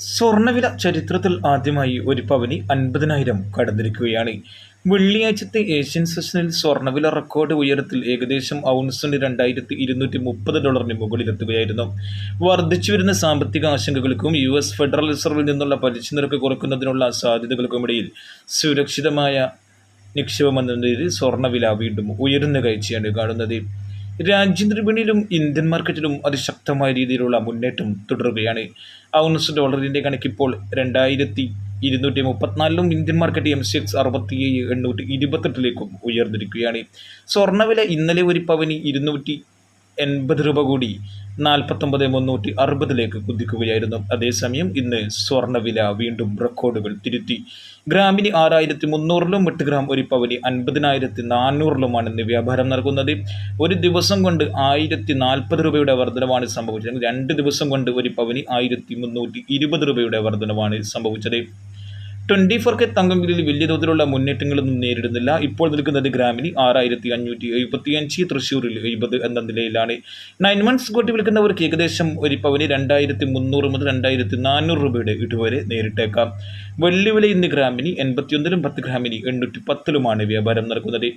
സ്വർണവില ചരിത്രത്തിൽ ആദ്യമായി ഒരു പവനി അൻപതിനായിരം കടന്നിരിക്കുകയാണ്. വെള്ളിയാഴ്ചത്തെ ഏഷ്യൻ സെഷനിൽ സ്വർണവില റെക്കോർഡ് ഉയരത്തിൽ ഏകദേശം ഔൺസിന് രണ്ടായിരത്തി ഇരുന്നൂറ്റി മുപ്പത് ഡോളറിന് മുകളിലെത്തുകയായിരുന്നു. വർദ്ധിച്ചു വരുന്ന സാമ്പത്തിക ആശങ്കകൾക്കും യു എസ് ഫെഡറൽ റിസർവിൽ നിന്നുള്ള പലിശ നിരക്ക് കുറയ്ക്കുന്നതിനുള്ള സാധ്യതകൾക്കുമിടയിൽ സുരക്ഷിതമായ നിക്ഷേപമെന്ന നിലയിൽ സ്വർണവില വീണ്ടും ഉയരുന്ന കാഴ്ചയാണ് കാണുന്നത്. രാജ്യാന്തര വിപണിയിലും ഇന്ത്യൻ മാർക്കറ്റിലും അതിശക്തമായ രീതിയിലുള്ള മുന്നേറ്റം തുടരുകയാണ്. ഔൺസ് ഡോളറിന്റെ കണക്കിപ്പോൾ രണ്ടായിരത്തി ഇരുന്നൂറ്റി മുപ്പത്തിനാലിലും Indian market M C X അറുപത്തി ഏഴ് എണ്ണൂറ്റി ഇരുപത്തെട്ടിലേക്കും ഉയർന്നിരിക്കുകയാണ്. സ്വർണവില ഇന്നലെ ഒരു പവന് ഇരുന്നൂറ്റി എൺപത് രൂപ കൂടി നാൽപ്പത്തൊമ്പത് മുന്നൂറ്റി അറുപതിലേക്ക് കുതിക്കുകയായിരുന്നു. അതേസമയം ഇന്ന് സ്വർണവില വീണ്ടും റെക്കോർഡുകൾ തിരുത്തി. ഗ്രാമിന് ആറായിരത്തി മുന്നൂറിലും എട്ട് ഗ്രാം ഒരു പവന് അൻപതിനായിരത്തി നാനൂറിലുമാണ് ഇന്ന് വ്യാപാരം നടക്കുന്നത്. ഒരു ദിവസം കൊണ്ട് ആയിരത്തി നാൽപ്പത് രൂപയുടെ വർധനമാണ് സംഭവിച്ചത്. രണ്ട് ദിവസം കൊണ്ട് ഒരു പവന് ആയിരത്തി മുന്നൂറ്റി ഇരുപത് രൂപയുടെ വർധനമാണ് സംഭവിച്ചത്. ട്വന്റി ഫോർ കെ തങ്കംവിലിൽ വലിയ തോതിലുള്ള മുന്നേറ്റങ്ങളൊന്നും നേരിടുന്നില്ല. ഇപ്പോൾ നിൽക്കുന്നത് ഗ്രാമിന് ആറായിരത്തി അഞ്ഞൂറ്റി എഴുപത്തി അഞ്ച് തൃശ്ശൂരിൽ എഴുപത് എന്ന നിലയിലാണ്. നയൻ മന്ത്സ് കൂട്ടി വിൽക്കുന്നവർക്ക് ഏകദേശം ഒരു പവന് രണ്ടായിരത്തി മുന്നൂറ് മുതൽ രണ്ടായിരത്തി നാനൂറ് രൂപയുടെ ഇടുവരെ നേരിട്ടേക്കാം. വെള്ളിവില ഇന്ന് ഗ്രാമിന് എൺപത്തിയൊന്നിലും പത്ത് ഗ്രാമിന് എണ്ണൂറ്റി പത്തിലുമാണ് വ്യാപാരം നടക്കുന്നത്.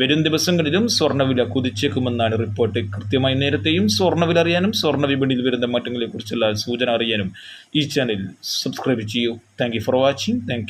വരും ദിവസങ്ങളിലും സ്വർണവില കുതിച്ചേക്കുമെന്നാണ് റിപ്പോർട്ട്. കൃത്യമായി നേരത്തെയും സ്വർണവില അറിയാനും സ്വർണ വിപണിയിൽ വരുന്ന മാറ്റങ്ങളെക്കുറിച്ചുള്ള സൂചന അറിയാനും ഈ ചാനൽ സബ്സ്ക്രൈബ് ചെയ്യൂ. Thank for watching thank